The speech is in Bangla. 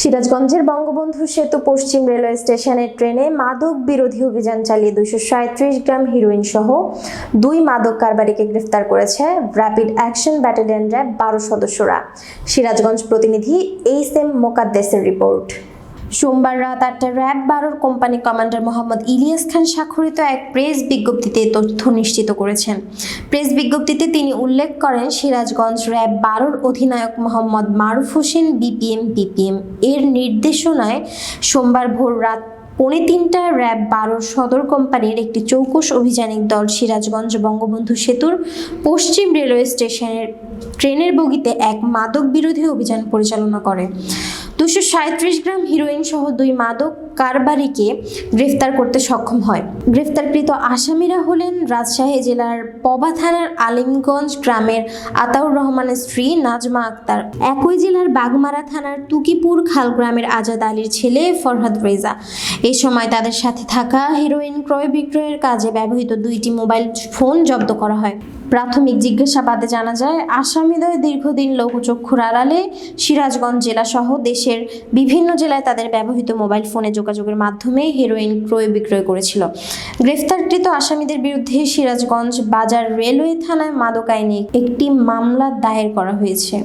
সিরাজগঞ্জের বঙ্গবন্ধু সেতু পশ্চিম রেলওয়ে স্টেশনের ট্রেনে মাদক বিরোধী অভিযান চালিয়ে দুইশো সাঁত্রিশ গ্রাম হিরোইন সহ দুই মাদক কারবারিকে গ্রেফতার করেছে র্যাপিড অ্যাকশন ব্যাটালিয়ন র্যাব বারো সদস্যরা। সিরাজগঞ্জ প্রতিনিধি এইস এম মোকাদ্দেসের রিপোর্ট সোমবার রাত আটটা র্যাব বারোর কোম্পানি কমান্ডার মোহাম্মদ ইলিয়াস খান স্বাক্ষরিত এক প্রেস বিজ্ঞপ্তিতে তথ্য নিশ্চিত করেছেন। প্রেস বিজ্ঞপ্তিতে তিনি উল্লেখ করেন, সিরাজগঞ্জ র্যাব বারোর অধিনায়ক মোহাম্মদ মারুফ হোসেন, বিপিএম, পিপিএম এর নির্দেশনায় সোমবার ভোর রাত পৌনে তিনটায় র্যাব বারোর সদর কোম্পানির একটি চৌকস অভিযানিক দল সিরাজগঞ্জ বঙ্গবন্ধু সেতুর পশ্চিম রেলওয়ে স্টেশনের ট্রেনের বগিতে এক মাদক বিরোধী অভিযান পরিচালনা করে। দুশো সাঁত্রিশ গ্রাম হিরোইন সহ দুই মাদক কারবারিকে গ্রেফতার করতে সক্ষম হয়। গ্রেফতারকৃত আসামিরা হলেন রাজশাহী জেলার পবা থানার আলিমগঞ্জ গ্রামের আতাউর রহমানের স্ত্রী নাজমা আক্তার। একই জেলার বাগমারা থানার তুকিপুর খাল গ্রামের আজাদ আলীর ছেলে ফরহাদ রেজা। এই সময় তাদের সাথে থাকা হেরোইন ক্রয় বিক্রয়ের কাজে ব্যবহৃত দুইটি মোবাইল ফোন জব্দ করা হয়। প্রাথমিক জিজ্ঞাসাবাদে জানা যায়, আসামিদের দীর্ঘদিন লঘুচক্ষুর আড়ালে সিরাজগঞ্জ জেলা সহ দেশের বিভিন্ন জেলায় তাদের ব্যবহৃত মোবাইল ফোনে যোগাযোগের মাধ্যমে হেরোইন ক্রয় বিক্রয় করেছিল। গ্রেফতারকৃত আসামিদের বিরুদ্ধে সিরাজগঞ্জ বাজার রেলওয়ে থানায় মাদক আইনে একটি মামলা দায়ের করা হয়েছে।